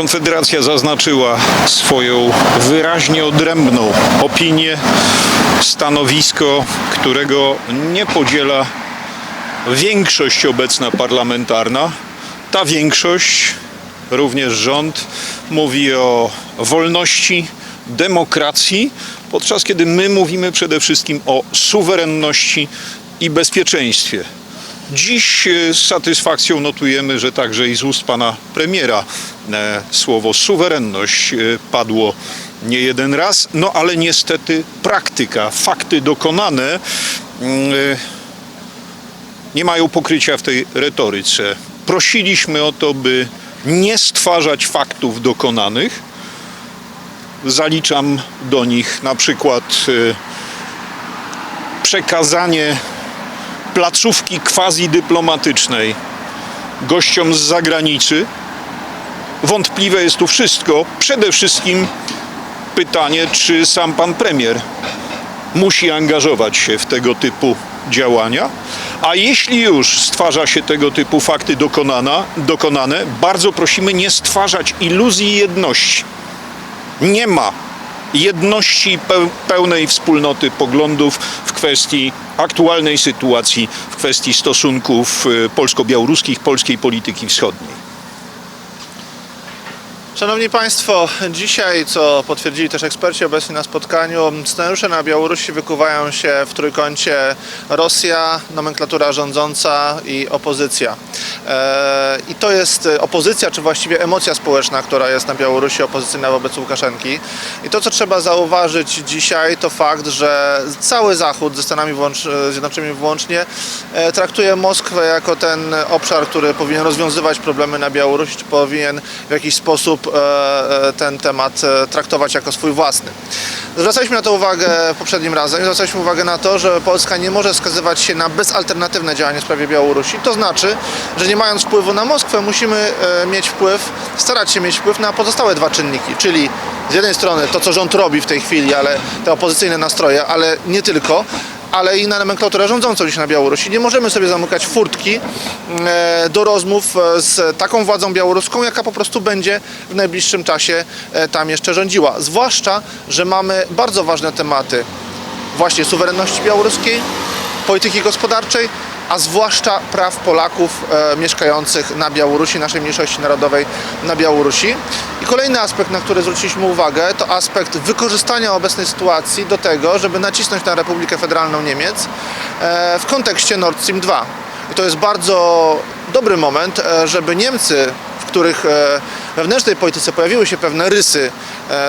Konfederacja zaznaczyła swoją wyraźnie odrębną opinię, stanowisko, którego nie podziela większość obecna parlamentarna. Ta większość, również rząd, mówi o wolności, demokracji, podczas kiedy my mówimy przede wszystkim o suwerenności i bezpieczeństwie. Dziś e, z satysfakcją notujemy, że także i z ust pana premiera e, słowo suwerenność e, padło nie jeden raz, no ale niestety praktyka, fakty dokonane mm, nie mają pokrycia w tej retoryce. Prosiliśmy o to, by nie stwarzać faktów dokonanych. Zaliczam do nich na przykład przekazanie placówki quasi-dyplomatycznej gościom z zagranicy. Wątpliwe jest tu wszystko. Przede wszystkim pytanie, czy sam pan premier musi angażować się w tego typu działania. A jeśli już stwarza się tego typu fakty dokonana, dokonane, bardzo prosimy nie stwarzać iluzji jedności. Nie ma jedności peł- pełnej wspólnoty poglądów w kwestii aktualnej sytuacji, w kwestii stosunków y, polsko-białoruskich, polskiej polityki wschodniej. Szanowni Państwo, dzisiaj, co potwierdzili też eksperci obecni na spotkaniu, scenariusze na Białorusi wykuwają się w trójkącie Rosja, nomenklatura rządząca i opozycja. E, I to jest opozycja, czy właściwie emocja społeczna, która jest na Białorusi opozycyjna wobec Łukaszenki. I to, co trzeba zauważyć dzisiaj, to fakt, że cały Zachód ze Stanami włącz- Zjednoczonymi włącznie e, traktuje Moskwę jako ten obszar, który powinien rozwiązywać problemy na Białorusi, czy powinien w jakiś sposób e, e, ten temat e, traktować jako swój własny. Zwracaliśmy na to uwagę poprzednim razem zwracaliśmy uwagę na to, że Polska nie może skazywać się na bezalternatywne działanie w sprawie Białorusi. To znaczy, że nie mając wpływu na Moskwę, musimy e, mieć wpływ, starać się mieć wpływ na pozostałe dwa czynniki, czyli z jednej strony to, co rząd robi w tej chwili, ale te opozycyjne nastroje, ale nie tylko, ale i na nomenklaturę rządzącą dziś na Białorusi. Nie możemy sobie zamykać furtki e, do rozmów e, z taką władzą białoruską, jaka po prostu będzie w najbliższym czasie tam jeszcze rządziła. Zwłaszcza, że mamy bardzo ważne tematy właśnie suwerenności białoruskiej, polityki gospodarczej, a zwłaszcza praw Polaków e, mieszkających na Białorusi, naszej mniejszości narodowej na Białorusi. I kolejny aspekt, na który zwróciliśmy uwagę, to aspekt wykorzystania obecnej sytuacji do tego, żeby nacisnąć na Republikę Federalną Niemiec e, w kontekście Nord Stream 2. I to jest bardzo dobry moment, e, żeby Niemcy w których we wewnętrznej polityce pojawiły się pewne rysy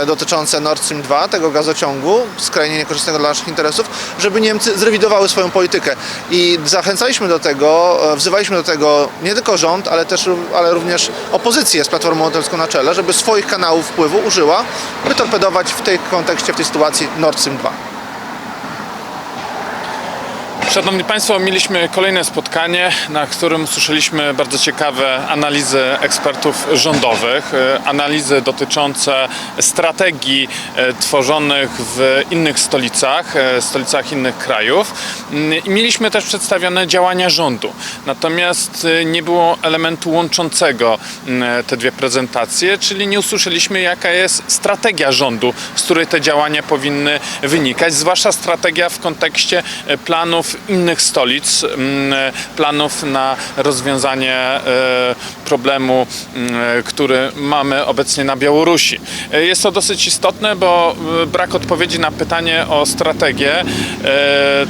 dotyczące Nord Stream 2, tego gazociągu, skrajnie niekorzystnego dla naszych interesów, żeby Niemcy zrewidowały swoją politykę. I zachęcaliśmy do tego, e, wzywaliśmy do tego nie tylko rząd, ale też ale również opozycję z Platformą Obywatelską na czele, żeby swoich kanałów wpływu użyła, by torpedować w tej kontekście, w tej sytuacji Nord Stream 2. Szanowni Państwo, mieliśmy kolejne spotkanie, na którym usłyszeliśmy bardzo ciekawe analizy ekspertów rządowych, e, analizy dotyczące strategii e, tworzonych w innych stolicach, e, stolicach innych krajów Mm, i mieliśmy też przedstawione działania rządu. Natomiast nie było elementu łączącego mm, te dwie prezentacje, czyli nie usłyszeliśmy jaka jest strategia rządu, z której te działania powinny wynikać, zwłaszcza strategia w kontekście planów innych stolic, mm, planów na rozwiązanie e, problemu, mm, który mamy obecnie na Białorusi. E, Jest to dosyć istotne, bo e, brak odpowiedzi na pytanie o strategię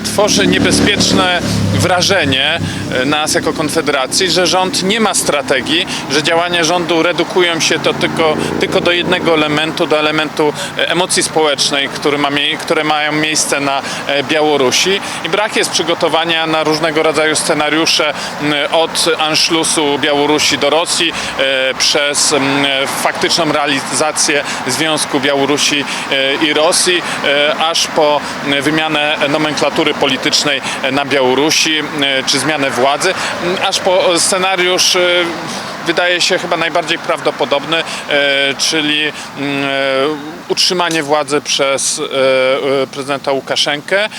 tworzy niebezpieczne wrażenie nas jako Konfederacji, że rząd nie ma strategii, że działania rządu redukują się to tylko, tylko do jednego elementu, do elementu emocji społecznej, ma, które mają miejsce na Białorusi i brak jest przygotowania na różnego rodzaju scenariusze m, od Anschlussu Białorusi do Rosji e, przez m, faktyczną realizację Związku Białorusi e, i Rosji, e, aż po m, wymianę nomenklatury politycznej na Białorusi, czy zmianę władzy, aż po scenariusz wydaje się chyba najbardziej prawdopodobny, e, czyli mm, e, utrzymanie władzy przez e, prezydenta Łukaszenkę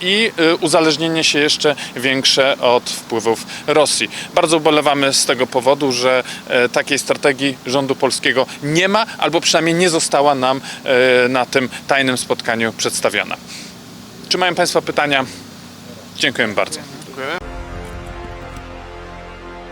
i uzależnienie się jeszcze większe od wpływów Rosji. Bardzo ubolewamy z tego powodu, że takiej strategii rządu polskiego nie ma, albo przynajmniej nie została nam na tym tajnym spotkaniu przedstawiona. Czy mają Państwo pytania? Dziękuję bardzo.